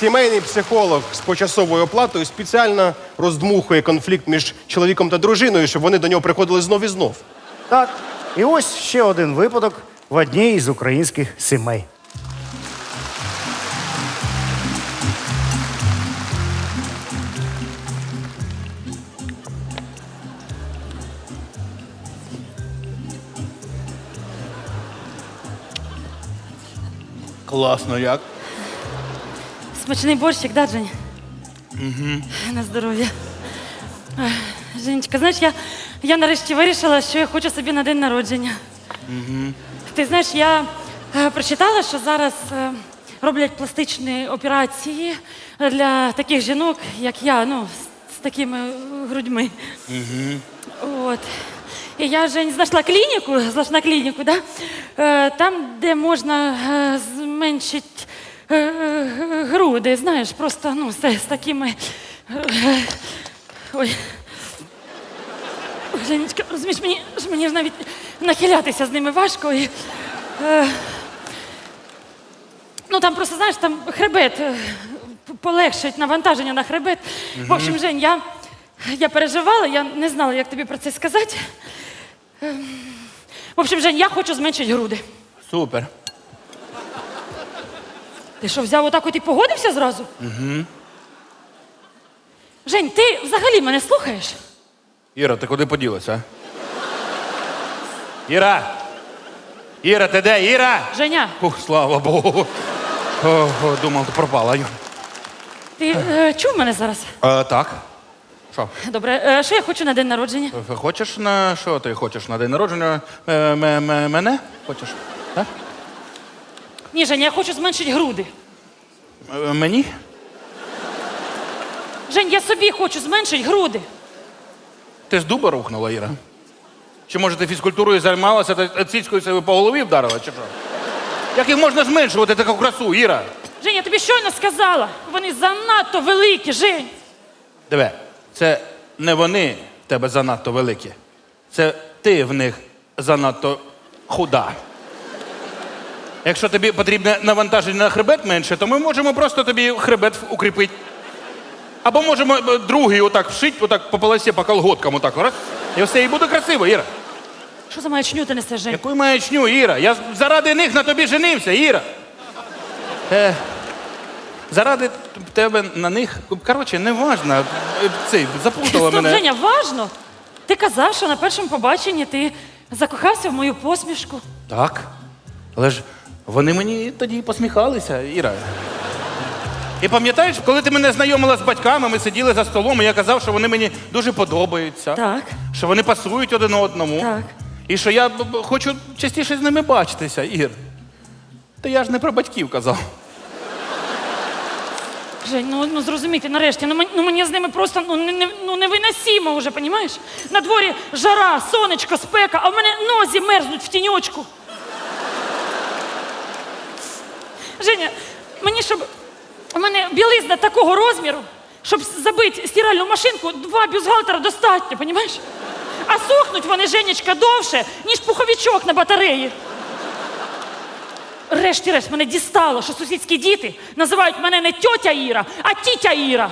Сімейний психолог з почасовою оплатою спеціально роздмухує конфлікт між чоловіком та дружиною, щоб вони до нього приходили знов і знов. Так, і ось ще один випадок в одній із українських сімей. Класно, як? Смачний борщик, да, Жень? Угу. На здоров'я. Ах, Женечка, знаєш, я, я нарешті вирішила, що я хочу собі на день народження. Угу. Ти знаєш, я е, прочитала, що зараз е, роблять пластичні операції для таких жінок, як я, ну, з, з такими е, грудьми. Угу. От. І я Жень, знайшла клініку, знайшла клініку, да? е, там, де можна е, зменшити е, е, груди, знаєш, просто ну, з, з такими. е, Ой. Женечка, розумієш, мені, ж мені ж навіть нахилятися з ними важко. І, е, ну там просто, знаєш, там хребет е, полегшить навантаження на хребет. В общем, Жень, я, я переживала, я не знала, як тобі про це сказати. Ем, В общем, Жень, я хочу зменшити груди. Супер. Ти що, взяв отак от і погодився зразу? Угу. Жень, ти взагалі мене слухаєш? Іра, ти куди поділася? а? Іра! Іра, ти де? Іра! Женя, Ух, слава Богу. О, о, думав, ти пропала. ти е, чув мене зараз? А, так. Що? Добре, е, що я хочу на день народження? Хочеш на що ти хочеш на день народження? Е, м- м- мене? Хочеш? Так? Ні, Женя, я хочу зменшити груди. Е, Мені? Жень, я собі хочу зменшити груди. Ти з дуба рухнула, Іра? Чи може ти фізкультурою займалася та цицькою себе по голові вдарила, чи що? Як їх можна зменшувати таку красу, Іра? Жень, я тобі щойно сказала. Вони занадто великі, Жень. Диви, це не вони в тебе занадто великі. Це ти в них занадто худа. Якщо тобі потрібне навантаження на хребет менше, то ми можемо просто тобі хребет укріпити. Або можемо е, другий отак вшить, отак по полосі, по колготкам, отак, раз, і все, і буде красиво, Іра. Що за маячню ти несеш, Жень? Яку маячню, Іра? Я заради них на тобі женився, Іра. Е, заради тебе на них. Коротше, не важно. Е, Цей, заплутала Стоп, мене. Женя, важно. Ти казав, що на першому побаченні ти закохався в мою посмішку. Так. Але ж вони мені тоді посміхалися, Іра. І пам'ятаєш, коли ти мене знайомила з батьками, ми сиділи за столом, і я казав, що вони мені дуже подобаються, Так. що вони пасують один одному. Так. І що я б- б- хочу частіше з ними бачитися, Ір. Та я ж не про батьків казав. Жень, ну, ну зрозумійте, нарешті, ну, мені- ну мені з ними просто ну, не, не, ну, невиносимо вже, понімаєш? На дворі жара, сонечко, спека, а в мене нозі мерзнуть в тіньочку. Женя, мені щоб. У мене білизна такого розміру, щоб забити стиральну машинку, два бюстгальтера достатньо, понімаєш? А сохнуть вони, Женечка, довше, ніж пуховичок на батареї. Решті-решт мене дістало, що сусідські діти називають мене не тьотя Іра, а тітя Іра.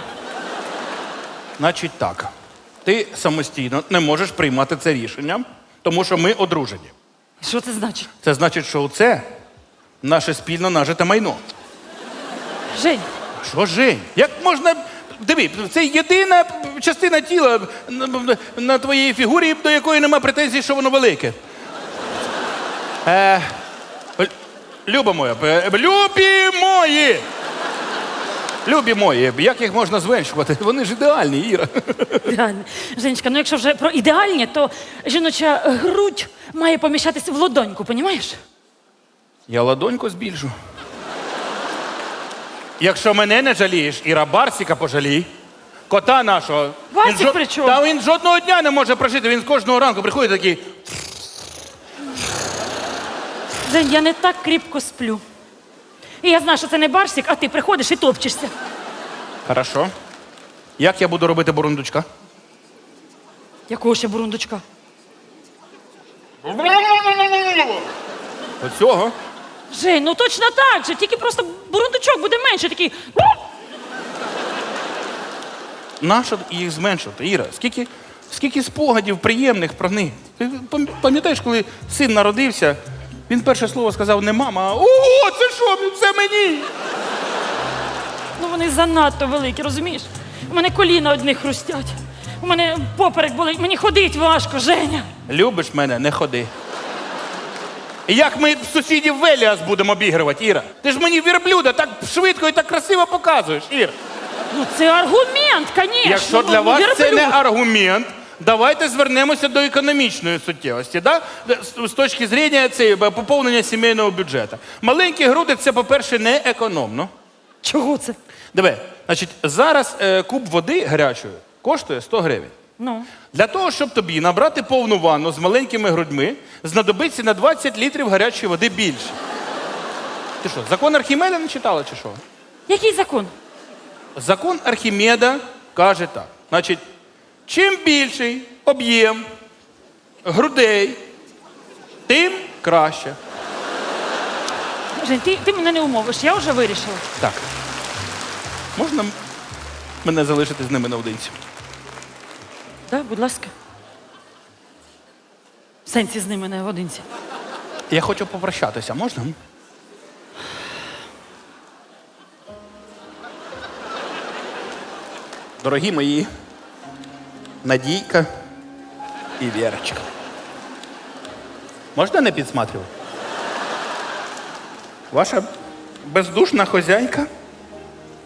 Значить так. Ти самостійно не можеш приймати це рішення, тому що ми одружені. Що це значить? Це значить, що це наше спільно нажите майно. Жень, Що Жень? Як можна. Диви, це єдина частина тіла на, твоїй фігурі, до якої нема претензій, що воно велике. Е, Люба моя, е, любі мої! Любі мої, як їх можна зменшувати? Вони ж ідеальні, Іра. ідеальне. Женечка, ну якщо вже про ідеальні, то жіноча грудь має поміщатися в ладоньку, понімаєш? Я ладоньку збільшу. Якщо мене не жалієш, Іра Барсіка пожалій. Кота нашого. Барсік Він жо- при чому? Та він жодного дня не може прожити. Він з кожного ранку приходить такий. Жень, я не так кріпко сплю. І я знаю, що це не барсик, а ти приходиш і топчешся. Хорошо. Як я буду робити бурундучка? Якого ще бурундучка? Оцього. Жень, ну точно так же, тільки просто бурундучок буде менше, такий. Нащо їх зменшувати, Іра? Скільки, скільки спогадів приємних про них? Ти пам'ятаєш, коли син народився, він перше слово сказав не мама, а ого, це що? Це мені! Ну вони занадто великі, розумієш? У мене коліна одні хрустять. У мене поперек болить, мені ходить важко, Женя. Любиш мене, не ходи. І Як ми сусідів Веліас будемо обігрувати, Іра? Ти ж мені вірблюда так швидко і так красиво показуєш, Ір. Ну це аргумент, звісно. Якщо для вас це не аргумент, давайте звернемося до економічної суттєвості. Да? З, з точки зрення цієї поповнення сімейного бюджету. Маленькі груди це, по-перше, не економно. Чого це? Диви, значить, зараз е, куб води гарячої коштує 100 гривень. Ну. Для того, щоб тобі набрати повну ванну з маленькими грудьми, знадобиться на 20 літрів гарячої води більше. Ти що, закон Архімеда не читала чи що? Який закон? Закон Архімеда каже так: значить, чим більший об'єм грудей, тим краще. Жень, ти, ти мене не умовиш, я вже вирішила. Так. Можна мене залишити з ними наодинці? Так, будь ласка. В сенсі з ними не одинці. Я хочу попрощатися, можна? Дорогі мої Надійка і Вірочка. Можна не підсматрювати? Ваша бездушна хозяйка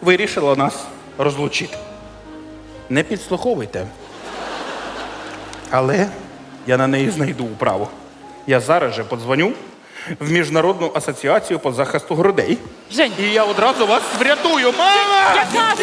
вирішила нас розлучити. Не підслуховуйте. Але я на неї знайду управу. Я зараз же подзвоню в Міжнародну асоціацію по захисту грудей. Жень, І я одразу вас врятую. Мама! яка